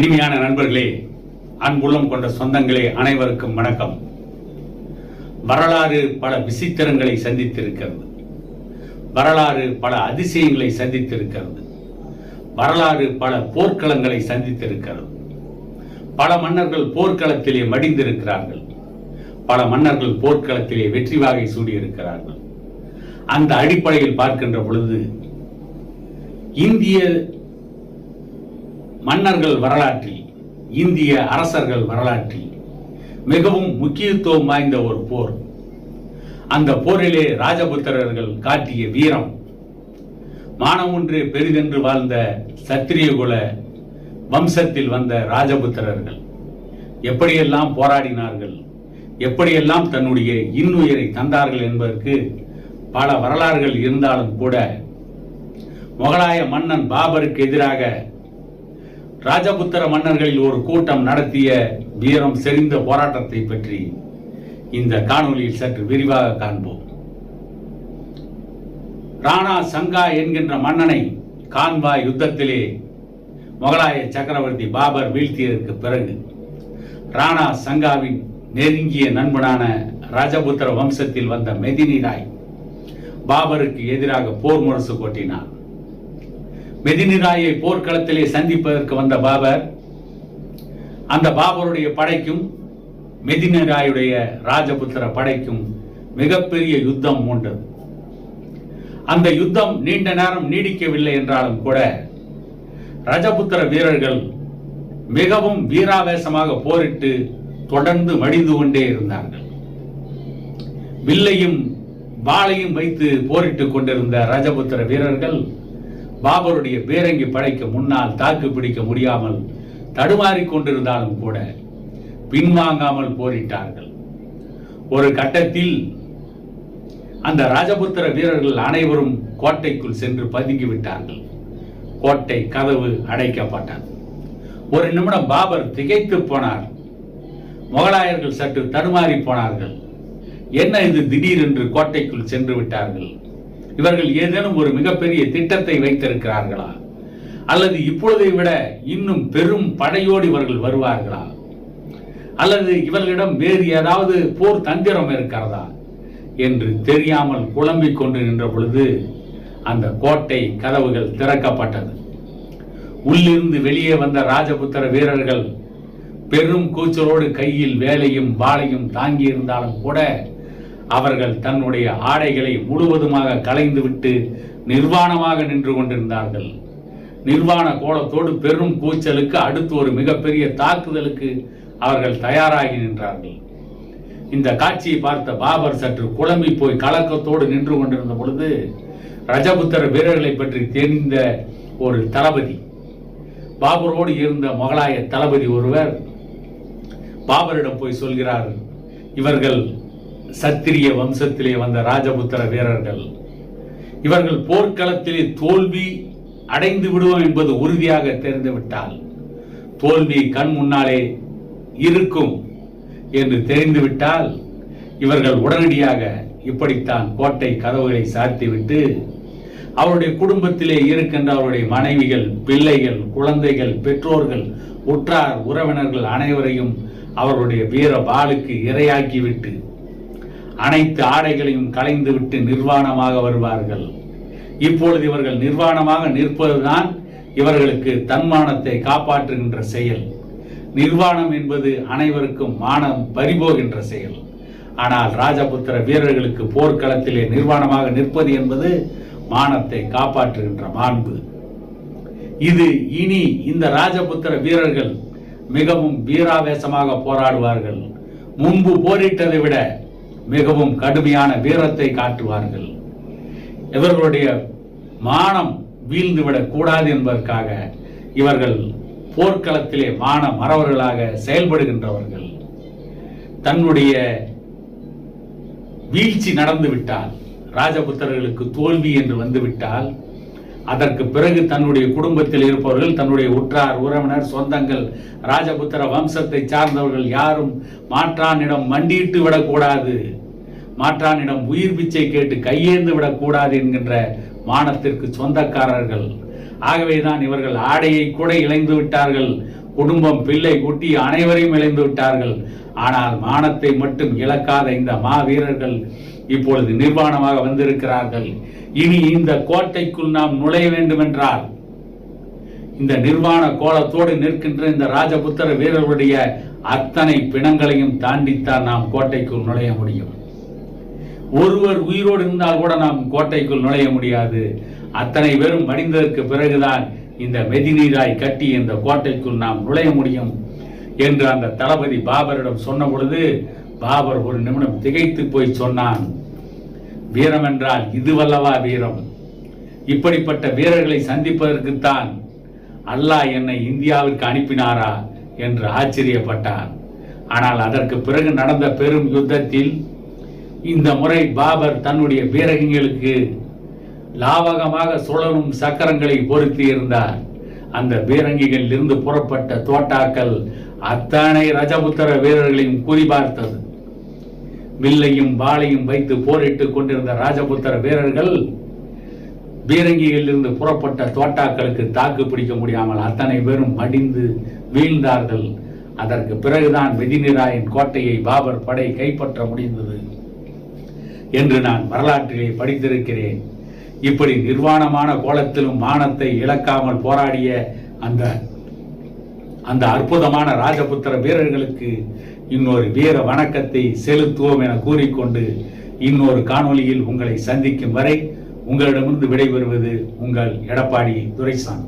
இனிமையான நண்பர்களே அன்புள்ளம் கொண்ட சொந்தங்களே அனைவருக்கும் வணக்கம். வரலாறு பல விசித்திரங்களை சந்தித்திருக்கிறது. வரலாறு பல அதிசயங்களை சந்தித்திருக்கிறது. வரலாறு பல போர்க்களங்களை சந்தித்திருக்கிறது. பல மன்னர்கள் போர்க்களத்திலே மடிந்திருக்கிறார்கள். பல மன்னர்கள் போர்க்களத்திலே வெற்றி வாகை சூடியிருக்கிறார்கள். அந்த அடிப்படையில் பார்க்கின்ற பொழுது இந்திய மன்னர்கள் வரலாற்றில் இந்திய அரசர்கள் வரலாற்றில் மிகவும் முக்கியத்துவம் வாய்ந்த ஒரு போர். அந்த போரிலே ராஜபுத்திரர்கள் காட்டிய வீரம் மானமொன்று பெரிதென்று வாழ்ந்த சத்திரியகுல வம்சத்தில் வந்த ராஜபுத்திரர்கள் எப்படியெல்லாம் போராடினார்கள் எப்படியெல்லாம் தன்னுடைய இன்னுயிரை தந்தார்கள் என்பதற்கு பல வரலாறுகள் இருந்தாலும் கூட முகலாய மன்னன் பாபருக்கு எதிராக ராஜபுத்திர மன்னர்களில் ஒரு கூட்டம் நடத்திய வீரம் செறிந்த போராட்டத்தை பற்றி இந்த காணொளியில் சற்று விரிவாக காண்போம். ராணா சங்கா என்கின்ற மன்னனை கான்வா யுத்தத்திலே முகலாய சக்கரவர்த்தி பாபர் வீழ்த்தியதற்கு பிறகு ராணா சங்காவின் நெருங்கிய நண்பனான ராஜபுத்திர வம்சத்தில் வந்த மெதினி ராய் பாபருக்கு எதிராக போர் முரசு கொட்டினார் மெதினிராயை போர்க்களத்திலே சந்திப்பதற்கு வந்த பாபர் அந்த பாபருடைய படைக்கும் மெதினிராயுடைய ராஜபுத்திர படைக்கும் மிகப்பெரிய யுத்தம் மூண்டது. அந்த யுத்தம் நீண்ட நேரம் நீடிக்கவில்லை என்றாலும் கூட ரஜபுத்திர வீரர்கள் மிகவும் வீராவேசமாக போரிட்டு தொடர்ந்து மடிந்து கொண்டே இருந்தார்கள். வில்லையும் வாளையும் வைத்து போரிட்டுக் கொண்டிருந்த ரஜபுத்திர வீரர்கள் பாபருடைய பீரங்கி படைக்கு முன்னால் தாக்கு பிடிக்க முடியாமல் தடுமாறி கொண்டிருந்தாலும் கூட பின்வாங்காமல் போரிட்டார்கள். ஒரு கட்டத்தில் அந்த ராஜபுத்திர வீரர்கள் அனைவரும் கோட்டைக்குள் சென்று பதுங்கி விட்டார்கள். கோட்டை கதவு அடைக்கப்பட்டது. ஒரு நிமிடம் பாபர் திகைத்து போனார். முகலாயர்கள் சற்று தடுமாறி போனார்கள். என்ன இது திடீரென்று கோட்டைக்குள் சென்று விட்டார்கள்? இவர்கள் ஏதேனும் ஒரு மிகப்பெரிய திட்டத்தை வைத்திருக்கிறார்களா? அல்லது இப்பொழுதை விட இன்னும் பெரும் படையோடு இவர்கள் வருவார்களா? அல்லது இவர்களிடம் வேறு ஏதாவது போர் தந்திரம் இருக்கிறதா? என்று தெரியாமல் குழம்பிக் கொண்டு நின்ற பொழுது அந்த கோட்டை கதவுகள் திறக்கப்பட்டது. உள்ளிருந்து வெளியே வந்த ராஜபுத்திர வீரர்கள் பெரும் கூச்சலோடு கையில் வேலையும் வாளையும் தாங்கி இருந்தாலும் கூட அவர்கள் தன்னுடைய ஆடைகளை முழுவதுமாக களைந்துவிட்டு நிர்வாணமாக நின்று கொண்டிருந்தார்கள். நிர்வாண கோலத்தோடு பெரும் கூச்சலுக்கு அடுத்து ஒரு மிகப்பெரிய தாக்குதலுக்கு அவர்கள் தயாராகி நின்றார்கள். இந்த காட்சியை பார்த்த பாபர் சற்று குழம்பி போய் கலக்கத்தோடு நின்று கொண்டிருந்த பொழுது ரஜபுத்திர வீரர்களை பற்றி தெரிந்த ஒரு தளபதி பாபரோடு இருந்த முகலாய தளபதி ஒருவர் பாபரிடம் போய் சொல்கிறார் இவர்கள் சத்திரிய வம்சத்திலே வந்த ராஜபுத்திர வீரர்கள். இவர்கள் போர்க்களத்திலே தோல்வி அடைந்து விடுவோம் என்பது உறுதியாக தெரிந்துவிட்டால் தோல்வி கண் முன்னாலே இருக்கும் என்று தெரிந்துவிட்டால் இவர்கள் உடனடியாக இப்படித்தான் கோட்டை கதவுகளை சாத்திவிட்டு அவருடைய குடும்பத்திலே இருக்கின்ற அவருடைய மனைவிகள் பிள்ளைகள் குழந்தைகள் பெற்றோர்கள் உற்றார் உறவினர்கள் அனைவரையும் அவருடைய வீர பாலுக்கு இரையாக்கிவிட்டு அனைத்து ஆடைகளையும் களைந்துவிட்டு நிர்வாணமாக வருவார்கள். இப்பொழுது இவர்கள் நிர்வாணமாக நிற்பதுதான் இவர்களுக்கு தன்மானத்தை காப்பாற்றுகின்ற செயல். நிர்வாணம் என்பது அனைவருக்கும் மானம் பறிபோகின்ற செயல். ஆனால் ராஜபுத்திர வீரர்களுக்கு போர்க்களத்திலே நிர்வாணமாக நிற்பது என்பது மானத்தை காப்பாற்றுகின்ற மாண்பு. இது இனி இந்த ராஜபுத்திர வீரர்கள் மிகவும் வீராவேசமாக போராடுவார்கள். முன்பு போரிட்டதை விட மிகவும் கடுமையான வீரத்தை காட்டுவார்கள். இவர்களுடைய மானம் வீழ்ந்துவிடக் கூடாது என்பதற்காக இவர்கள் போர்க்களத்திலே மான மறவர்களாக செயல்படுகின்றவர்கள். தன்னுடைய வீழ்ச்சி நடந்து விட்டால் ராஜபுத்திரர்களுக்கு தோல்வி என்று வந்துவிட்டால் அதற்கு பிறகு தன்னுடைய குடும்பத்தில் இருப்பவர்கள் தன்னுடைய உற்றார் உறவினர் சொந்தங்கள் ராஜபுத்திர வம்சத்தை சார்ந்தவர்கள் யாரும் மாற்றானிடம் மண்டியிட்டு விடக்கூடாது மாற்றானிடம் உயிர் பிச்சை கேட்டு கையேந்து விடக்கூடாது என்கின்ற மானத்திற்கு சொந்தக்காரர்கள். ஆகவேதான் இவர்கள் ஆடையை கூட இழைந்து விட்டார்கள். குடும்பம் பிள்ளை குட்டி அனைவரையும் இழந்து விட்டார்கள். ஆனால் மானத்தை மட்டும் இழக்காத இந்த மாவீரர்கள் இப்பொழுது நிர்வாணமாக வந்திருக்கிறார்கள். இனி இந்த கோட்டைக்குள் நாம் நுழைய வேண்டுமென்றால் இந்த நிர்வாண கோலத்தோடு நிற்கின்ற இந்த ராஜபுத்திர வீரர்களுடைய அத்தனை பிணங்களையும் தாண்டித்தான் நாம் கோட்டைக்குள் நுழைய முடியும். ஒருவர் உயிரோடு இருந்தால் கூட நாம் கோட்டைக்குள் நுழைய முடியாது. அத்தனை பேரும் மடிந்ததற்கு பிறகுதான் இந்த மெதிநீராய் கட்டி இந்த கோட்டைக்குள் நாம் நுழைய முடியும் என்று அந்த தளபதி பாபரிடம் சொன்ன பொழுது பாபர் ஒரு நிமிடம் திகைத்து போய் சொன்னான் வீரம் என்றால் இதுவல்லவா வீரம்? இப்படிப்பட்ட வீரர்களை சந்திப்பதற்குத்தான் அல்லாஹ் என்னை இந்தியாவிற்கு அனுப்பினாரா? என்று ஆச்சரியப்பட்டார். ஆனால் அதற்கு பிறகு நடந்த பெரும் யுத்தத்தில் இந்த முறை பாபர் தன்னுடைய பீரங்கிகளுக்கு லாவகமாக சுழலும் சக்கரங்களை பொருத்தி இருந்தார். அந்த பீரங்கிகளில் இருந்து புறப்பட்ட தோட்டாக்கள் அத்தனை ரஜபுத்திர வீரர்களையும் குறிபார்த்தது வில்லையும் வாளையும் வைத்து போரிட்டுக் கொண்டிருந்த ராஜபுத்திர வீரர்கள் பீரங்கியிலிருந்து புறப்பட்ட தோட்டாக்களுக்கு தாக்கு பிடிக்க முடியாமல் அத்தனை பேரும் மடிந்து வீழ்ந்தார்கள். அதற்கு பிறகுதான் மெதினிராயின் கோட்டையை பாபர் படை கைப்பற்ற முடிந்தது. என்று நான் வரலாற்றிலே படித்திருக்கிறேன். இப்படி நிர்வாணமான கோலத்திலும் மானத்தை இழக்காமல் போராடிய அந்த அந்த அற்புதமான ராஜபுத்திர வீரர்களுக்கு இன்னொரு வீர வணக்கத்தை செலுத்துவோம் என கூறிக்கொண்டு இன்னொரு காணொலியில் உங்களை சந்திக்கும் வரை உங்களிடமிருந்து விடைபெறுவது உங்கள் எடப்பாடி துரைசாமி.